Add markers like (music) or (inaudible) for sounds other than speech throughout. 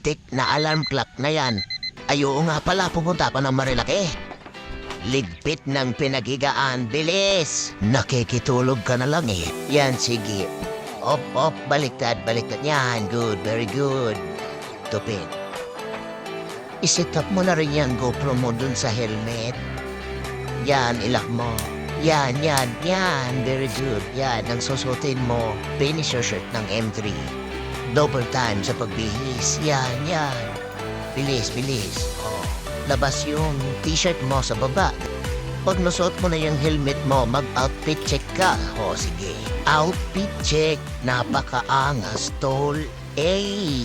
putik na alarm clock na yan. Ay oo nga pala, pupunta pa ng Marilaki. Ligpit ng pinagigaan, bilis! Nakikitulog ka na lang eh. Yan, sige. Op, op, baliktad, baliktad. Yan, good, very good. Tupin. Isit up mo na rin yan GoPro mo dun sa helmet. Yan, ilak mo. Yan, yan, yan. Very good. Yan, ang susutin mo. Finisher shirt ng M3. Double time sa pagbihis. Yan, yan. Bilis, bilis. Oh, labas yung t-shirt mo sa baba. Pag nasuot mo na yung helmet mo, mag-outfit check ka. O, sige. Outfit check. Napakaangas, tol. Eh.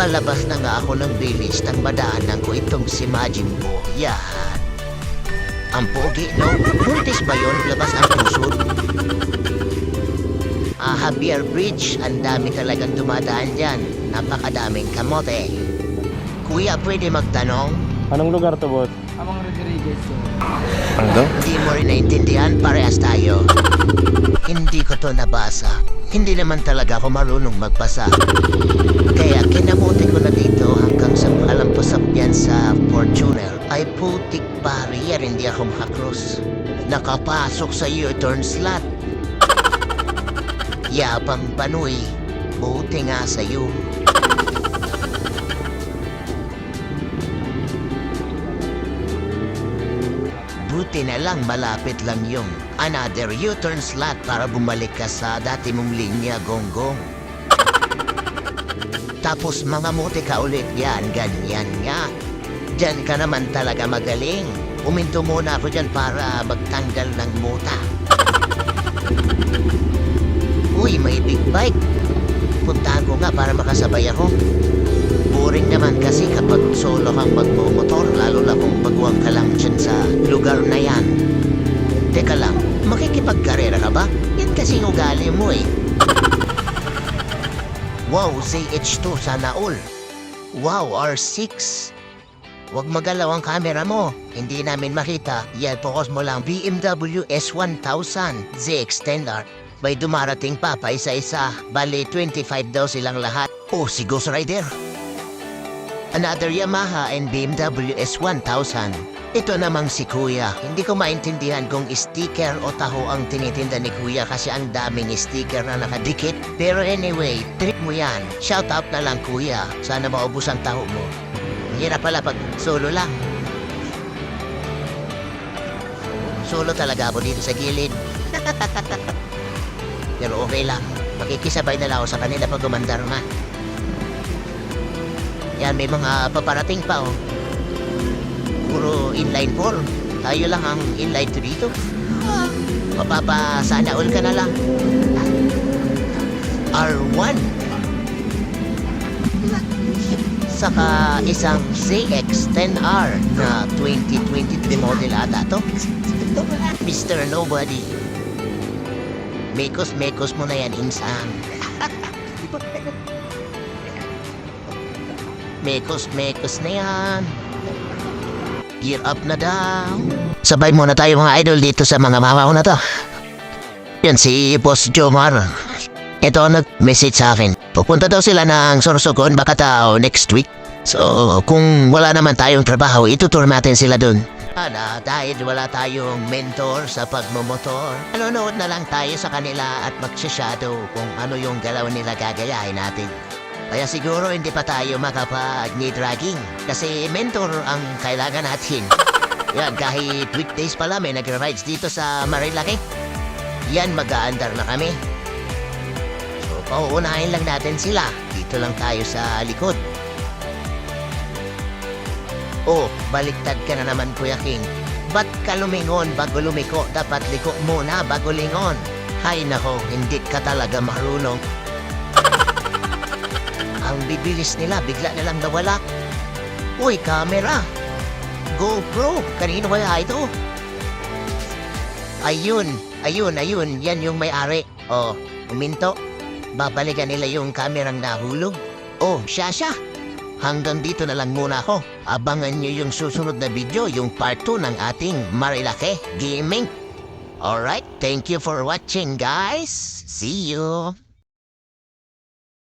Palabas na nga ako ng bilis nang madaanan ko itong si Majin Buu. Yan. Ang pogi, no? Buntis ba yun? Labas ang Ah, Javier Bridge, ang dami talagang dumadaan dyan. Napakadaming kamote. Kuya, pwede magtanong? Anong lugar to, boss? Amang Rodriguez. Ano daw? Hindi mo rin naintindihan, parehas tayo. Hindi ko to nabasa. Hindi naman talaga ako marunong magbasa. Kaya kinamuti ko na dito hanggang sa kalampasap yan sa Fortuner. Ay putik barrier, hindi ako makakross. Nakapasok sa U-turn slot. Yabang panoy, buti nga sa'yo. Buti na lang malapit lang yung another U-turn slot para bumalik ka sa dati mong linya, gonggong. Tapos mga muti ka ulit yan, ganyan nga. Diyan ka naman talaga magaling. Uminto muna ako dyan para magtanggal ng muta. Uy, may big bike. Puntahan ko nga para makasabay ako. Boring naman kasi kapag solo kang magmumotor, lalo na kung baguang ka lang dyan sa lugar na yan. Teka lang, makikipagkarera ka ba? Yan kasi yung ugali mo eh. Wow, ZH2 sana all. Wow, R6. Huwag magalaw ang camera mo. Hindi namin makita. Yan, focus mo lang. BMW S1000 ZX-10R. May dumarating pa pa isa-isa. Bali, 25 daw silang lahat. Oh, si Ghost Rider. Another Yamaha and BMW S1000. Ito namang si Kuya. Hindi ko maintindihan kung sticker o taho ang tinitinda ni Kuya kasi ang daming sticker na nakadikit. Pero anyway, trip mo yan. Shout out na lang Kuya. Sana maubos ang taho mo. Hirap pala pag solo lang. Solo talaga ako dito sa gilid. (laughs) Pero okay lang. Makikisabay na lang ako sa kanila pag umandar na. Yan, may mga paparating pa, oh. Puro inline 4. Tayo lang ang inline 2 dito. Mapapa sana all ka na lang. R1. Saka isang ZX-10R na 2023 model ata to. Mr. Nobody. Mekos-mekos mo na yan, Insan. Mekos-mekos na yan. Gear up na daw. Sabay muna tayo mga idol dito sa mga mamaw na to. Yan si Boss Jomar. Ito nag-message sa akin. Pupunta daw sila ng Sorsogon baka tao next week. So, kung wala naman tayong trabaho, itutur natin sila dun. Ana, dahil wala tayong mentor sa pagmumotor, nanonood na lang tayo sa kanila at magsashadow kung ano yung galaw nila gagayahin natin. Kaya siguro hindi pa tayo makapag-knee dragging kasi mentor ang kailangan natin. Yan, kahit weekdays pala may nag-rides dito sa Marilaki. Yan, mag-aandar na kami. So, pauunahin lang natin sila. Dito lang tayo sa likod. Oh, baliktad ka na naman, Kuya King. Ba't ka lumingon bago lumiko? Dapat liko muna bago lingon. Hay nako, hindi ka talaga marunong. (laughs) Ang bibilis nila, bigla na lang nawala. Uy, camera! GoPro! Kanino kaya ito? Ayun, ayun, ayun. Yan yung may-ari. Oh, uminto. Babalikan nila yung kamerang nahulog. Oh, siya siya. Hanggang dito na lang muna ako. Abangan nyo yung susunod na video, yung part 2 ng ating Marilake Gaming. Alright, thank you for watching guys. See you.